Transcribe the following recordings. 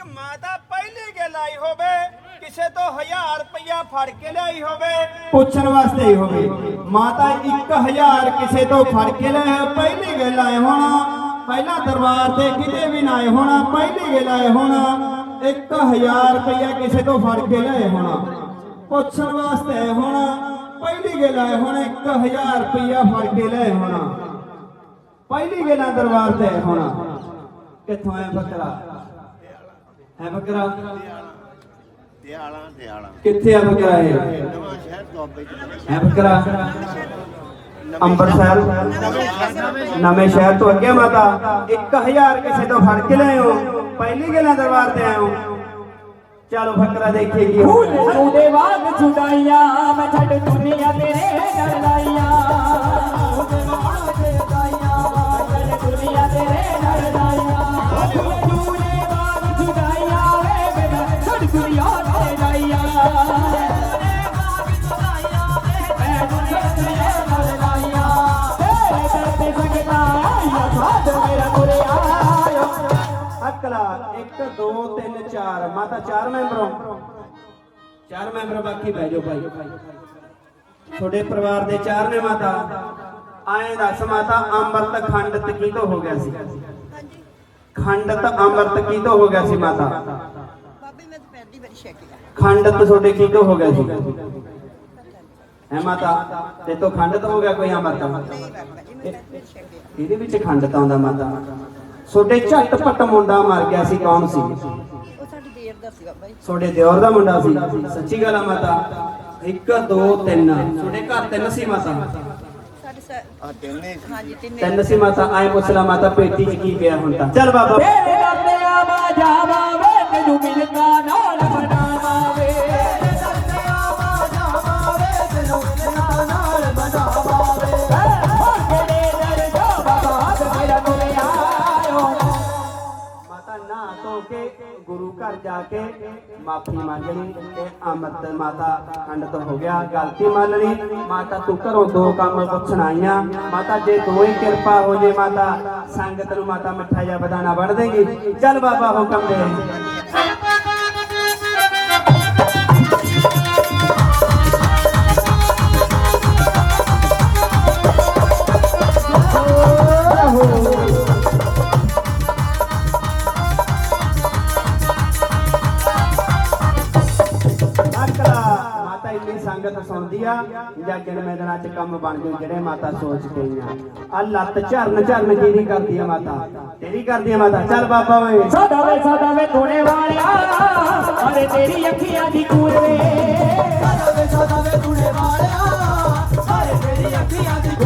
ਇੱਕ ਮਾਤਾ ਪਹਿਲੇ ਗੱਲ ਆਈ ਹੋਵੇ, ਕਿਸੇ ਤੋਂ 1000 ਰੁਪਇਆ ਫੜ ਕੇ ਲਿਆਈ ਹੋਵੇ, ਪੁੱਛਣ ਵਾਸਤੇ ਹੀ ਹੋਵੇ। ਮਾਤਾ 1000 ਕਿਸੇ ਤੋਂ ਫੜ ਕੇ ਲਿਆਏ ਪਹਿਲੀ ਗੱਲ ਆਏ ਹੋਣਾ। ਪਹਿਲਾਂ ਦਰਬਾਰ ਤੇ ਕਿਤੇ ਵੀ ਨਾ ਆਏ ਹੋਣਾ, ਪਹਿਲੀ ਗੱਲ ਆਏ ਹੋਣਾ। 1000 ਰੁਪਇਆ ਕਿਸੇ ਤੋਂ ਫੜ ਕੇ ਲਿਆਏ ਹੋਣਾ। ਪੁੱਛਣ ਵਾਸਤੇ ਆਏ ਹੋਣਾ, ਪਹਿਲੀ ਗੱਲ ਆਏ ਹੋਣਾ 1000 ਰੁਪਇਆ ਫੜ ਕੇ ਲੈ ਹੋਣਾ। ਪਹਿਲੀ ਗੱਲਾਂ ਦਰਬਾਰ ਤੇ ਆਏ ਹੋਣਾ। ਕਿੱਥੋਂ ਆਇਆ ਬੱਕਰਾ? ਹੈ ਬੱਕਰਾ ਦਿਆਲਾ। ਦਿਆਲਾ ਕਿੱਥੇ ਆ ਬੱਕਰਾ ਇਹ? ਨਵਾਂ ਸ਼ਹਿਰ ਦੁਆਬੇ ਚ। ਹੈ ਬੱਕਰਾ ਅੰਮ੍ਰਿਤਸਰ। ਨਵੇਂ ਸ਼ਹਿਰ ਤੋਂ ਅੱਗੇ ਮਾਤਾ। 1000 ਕਿਸੇ ਤੋਂ ਫੜ ਕੇ ਲਿਆਏ ਹੋ। ਪਹਿਲੀ ਗੱਲਾਂ ਦਰਬਾਰ ਤੇ ਆਏ ਹੋ। ਚਲੋ ਬੱਕਰਾ ਦੇਖੀਏ ਕੀ ਵਾਂਗ ਛੁਡਾਈਆਂ ਮੈਂ ਛੱਡ ਦੁਨੀਆ ਤੇਰੇ ਡਰ ਲਾਈਆਂ। ਅਕਲਾ 1 2 3 4 ਮਾਤਾ ਚਾਰ ਮੈਂਬਰੋਂ? ਚਾਰ ਮੈਂਬਰ ਬਾਕੀ ਬਹਿ ਜਾਓ ਭਾਈ। ਤੁਹਾਡੇ ਪਰਿਵਾਰ ਦੇ ਚਾਰ ਨੇ ਮਾਤਾ। ਆਏ ਦੱਸ ਮਾਤਾ ਅੰਮ੍ਰਿਤ ਖੰਡਤ ਕੀ ਤੋਂ ਹੋ ਗਿਆ ਸੀ? ਖੰਡਤ ਅੰਮ੍ਰਿਤ ਕੀ ਤੋਂ ਹੋ ਗਿਆ ਸੀ ਮਾਤਾ? ਬਾਬੇ ਮੈਂ ਤਾਂ ਵਾਰੀ ਛਕਿਆ ਤੁਹਾਡੇ ਕੀ ਤੋਂ ਹੋ ਗਿਆ ਸੀ? ਹੈ ਮਾਤਾ ਤੇ ਤੋਂ ਖੰਡਤ ਹੋ ਗਿਆ ਕੋਈ ਅੰਮ੍ਰਿਤ? ਇਹਦੇ ਵਿੱਚ ਖੰਡਤ ਆਉਂਦਾ ਮਾਤਾ। ਤੁਹਾਡੇ ਝਟਪਟ ਮੁੰਡਾ ਮਰ ਗਿਆ ਸੀ ਕੌਣ ਸੀ? ਉਹ ਸਾਡੀ ਦੇਰ ਦਾ ਸੀ ਬਾਬਾ ਜੀ ਤੁਹਾਡੇ ਦਿਓਰ ਦਾ ਮੁੰਡਾ ਸੀ? ਸੱਚੀ ਗੱਲ ਆ ਮਾਤਾ 1 2 3 ਤੁਹਾਡੇ ਘਰ ਤਿੰਨ ਸੀ ਮਾਤਾ? ਸਾਡੇ ਸ- ਆ ਤਿੰਨੇ ਸੀ। ਹਾਂਜੀ ਤਿੰਨੇ ਤਿੰਨ ਸੀ ਮਾਤਾ ਆਏ ਪੁੱਛਲਾ ਮਾਤਾ ਪੇਟੀ 'ਚ ਕੀ ਪਿਆ ਹੁਣ ਤਾਂ? ਚੱਲ ਬਾਬਾ। ਤੇ ਆਵਾ ਜਾਵਾ ਵੇ ਤੈਨੂੰ ਮਿਲਦਾ ਨਾਲ ਗੁਰੂ ਘਰ ਜਾ ਕੇ ਮਾਫੀ ਮੰਗਣੀ ਤੇ ਅੰਮ੍ਰਿਤ ਮਾਤਾ ਖੰਡਤ ਹੋ ਗਿਆ, ਗਲਤੀ ਮੰਨ ਲਈ। ਮਾਤਾ ਤੂੰ ਘਰੋਂ ਦੋ ਕੰਮ ਪੁੱਛਣ ਆਈਆਂ। ਮਾਤਾ, ਜੇ ਦੋ ਹੀ ਕਿਰਪਾ ਹੋ ਜੇ ਮਾਤਾ, ਸੰਗਤ ਨੂੰ ਮਾਤਾ ਮਿੱਠਾ ਜਿਹਾ ਬਦਾਨਾ ਵੜ ਦੇਗੀ। ਚੱਲ ਬਾਬਾ ਹੁਕਮ ਦੇ। ਮਾਤਾ ਇੰਨੀ ਸੰਗਤ ਸੁਣਦੀ ਆ ਜਾਂ ਜਨਮੇ ਦਿਨਾਂ ਚ ਕੰਮ ਬਣ ਜਾਓ ਜਿਹੜੇ ਮਾਤਾ ਸੋਚ ਕੇ ਆ ਆ ਲੱਤ ਝਰਨ ਝਰਨ ਕਿਹਦੀ ਕਰਦੀ ਆ ਮਾਤਾ ਤੇਰੀ ਕਰਦੀ ਆ ਮਾਤਾ ਚੱਲ ਬਾਬਾ ਓਏ ਸਾਡਾ ਵੇ ਸਾਡਾ ਵੇ ਧੋਣੇ ਵਾਲਿਆ ਅਰੇ ਤੇਰੀ ਅੱਖੀਆਂ ਦੀ ਕੂਰ ਵੇ ਸਾਡਾ ਵੇ ਸਾਡਾ ਵੇ ਧੋਣੇ ਵਾਲਿਆ ਅਰੇ ਤੇਰੀ ਅੱਖੀਆਂ ਦੀ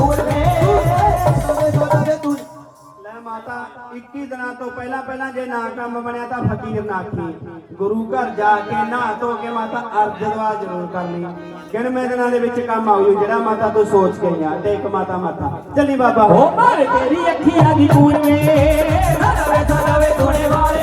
ਮਾਤਾ 21 ਦਿਨਾਂ ਤੋਂ ਪਹਿਲਾਂ ਪਹਿਲਾਂ ਜੇ ਨਾ ਕੰਮ ਬਣਿਆ ਤਾਂ ਫਕੀਰ ਨਾਖੀ। ਗੁਰੂ ਘਰ ਜਾ ਕੇ ਨਹਾ ਧੋ ਕੇ ਮਾਤਾ ਅਰਜ ਜ਼ਰੂਰ ਕਰਨੀ। ਕਿਣਵੇਂ ਦਿਨਾਂ ਦੇ ਵਿੱਚ ਕੰਮ ਆਉ ਜਿਹੜਾ ਮਾਤਾ ਤੂੰ ਸੋਚ ਕੇ ਆ ਟੇਕ ਮਾਤਾ ਮਾਤਾ। ਚੱਲੀ ਬਾਬਾ। ਹੋ ਮਾਰੇ ਤੇਰੀ ਅੱਖੀਆਂ ਦੀ ਪੂਰਵੇ ਸਰਵੇ ਸਰਵੇ ਥੋੜੇ ਵਾਰ